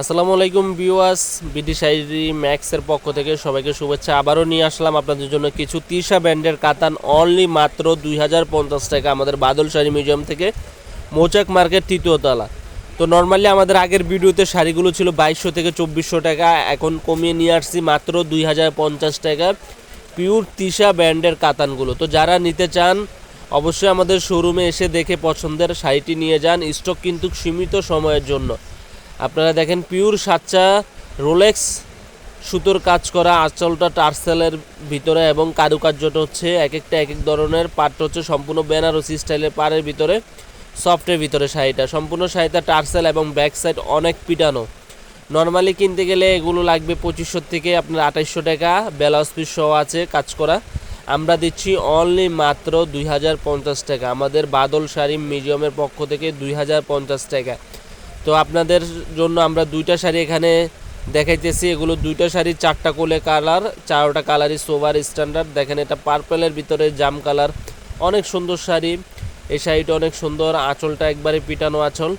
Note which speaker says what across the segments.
Speaker 1: আসসালামু আলাইকুম বিওয়াস বিডি শাড়ি ম্যাক্সের পক্ষ থেকে সবাইকে শুভেচ্ছা। আবারও নিয়ে আসলাম আপনাদের জন্য কিছু তিশা ব্র্যান্ডের কাতান অনলি মাত্র দুই হাজার পঞ্চাশ টাকা আমাদের বাদল শাড়ি মিউজিয়াম থেকে, মৌচাক মার্কেট তৃতীয়তলা তো নর্মালি আমাদের আগের ভিডিওতে শাড়িগুলো ছিল বাইশশো থেকে চব্বিশশো টাকা, এখন কমিয়ে নিয়ে আসছি মাত্র দুই হাজার পঞ্চাশ টাকা পিওর তিশা ব্র্যান্ডের কাতানগুলো। তো যারা নিতে চান, অবশ্যই আমাদের শোরুমে এসে দেখে পছন্দের শাড়িটি নিয়ে যান। স্টক কিন্তু সীমিত সময়ের জন্য। আপনারা দেখেন পিওর সাচ্চা রোলেক্স সুতোর কাজ করা, আঁচলটা টার্সেলের ভিতরে এবং কারুকার্যটা হচ্ছে এক একটা এক এক ধরনের, পাটটা হচ্ছে সম্পূর্ণ বেনারসি স্টাইলের পাড়ের ভিতরে সফটের ভিতরে শাড়িটা। সম্পূর্ণ শাড়িটা টার্সেল এবং ব্যাক সাইড অনেক পিটানো। নর্মালি কিনতে গেলে এগুলো লাগবে পঁচিশশো থেকে আপনার আঠাইশশো টাকা। ব্লাউজ পিস সহ আছে কাজ করা। আমরা দিচ্ছি অনলি মাত্র দুই হাজার পঞ্চাশ টাকা। আমাদের বাদল শাড়ি মিউজিয়ামের পক্ষ থেকে দুই হাজার পঞ্চাশ টাকা। তো আপনাদের জন্য আমরা দুইটা শাড়ি এখানে দেখাইতেছি। এগুলো দুইটা শাড়ি, চারটা কোলে কালার, চারটা কালারই সোভার স্ট্যান্ডার্ড। দেখেন এটা পার্পেলের ভিতরে জাম কালার। অনেক সুন্দর শাড়ি। এই শাড়িটা অনেক সুন্দর। আঁচলটা একবারে পিটানো আঁচল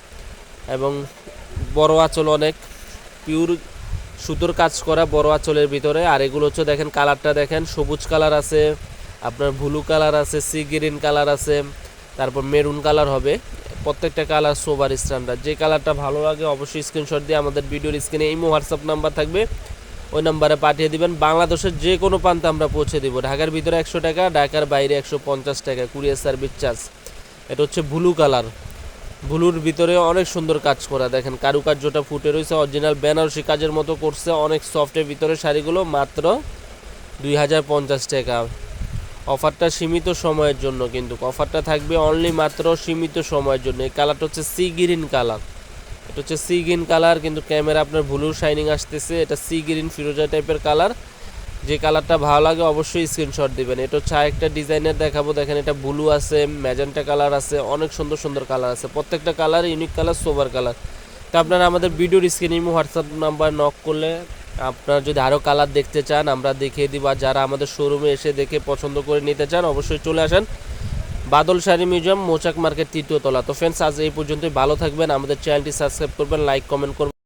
Speaker 1: এবং বড় আঁচল অনেক। পিওর সুতোর কাজ করা বড় আঁচলের ভিতরে। আর এগুলো হচ্ছে দেখেন কালারটা দেখেন, সবুজ কালার আছে। আপনার ব্লু কালার আছে, সি গ্রিন কালার আছে। তারপর মেরুন কালার হবে। প্রত্যেকটা কালার সোবার স্ট্যান্ডার্ড। যে কালারটা ভালো লাগে অবশ্যই স্ক্রিনশট দিয়ে আমাদের ভিডিওর স্ক্রিনে ইমো হোয়াটসঅ্যাপ নাম্বার থাকবে। ওই নাম্বারে পাঠিয়ে দিবেন। বাংলাদেশের যে কোনো প্রান্তে আমরা পৌঁছে দিব। ঢাকার ভিতরে একশো টাকা, ঢাকার বাইরে একশো পঞ্চাশ টাকা, কুরিয়ার সার্ভিস চার্জ। এটা হচ্ছে ব্লু কালার। ব্লুর ভিতরে অনেক সুন্দর কাজ করা। দেখেন, কারুকার্যটা ফুটে রয়েছে। অরিজিনাল বেনারসি কাজের মতো করছে। অনেক সফটের ভিতরে শাড়িগুলো মাত্র দুই হাজার পঞ্চাশ টাকা। অফারটা সীমিত সময়ের জন্য কিন্তু অফারটা থাকবে অনলি মাত্র সীমিত সময়ের জন্য। এই কালারটা হচ্ছে সি গ্রিন কালার এটা হচ্ছে সি গ্রিন কালার কিন্তু ক্যামেরা আপনার ব্লু শাইনিং আসতেছে। এটা সি গ্রিন ফিরোজা টাইপের কালার যে কালারটা ভালো লাগে অবশ্যই স্ক্রিনশট দিবেন। এটা হচ্ছে আরেকটা ডিজাইনের দেখাবো। দেখেন এটা ব্লু আছে ম্যাজেন্টা কালার আছে, অনেক সুন্দর সুন্দর কালার আছে। প্রত্যেকটা colour unique colour sober colour তো আপনারা আমাদের ভিডিওর স্ক্রিনে হোয়াটসঅ্যাপ নাম্বার নক করলে আপনারা যদি আরও কালার দেখতে চান, আমরা দেখিয়ে দিই বা যারা আমাদের শোরুমে এসে দেখে পছন্দ করে নিতে চান, অবশ্যই চলে আসেন বাদল শাড়ি মিউজিয়াম মোচাক মার্কেট তৃতীয় তলা। তো ফ্রেন্ডস আজ এই পর্যন্তই। ভালো থাকবেন। আমাদের চ্যানেলটি সাবস্ক্রাইব করবেন লাইক কমেন্ট করবেন।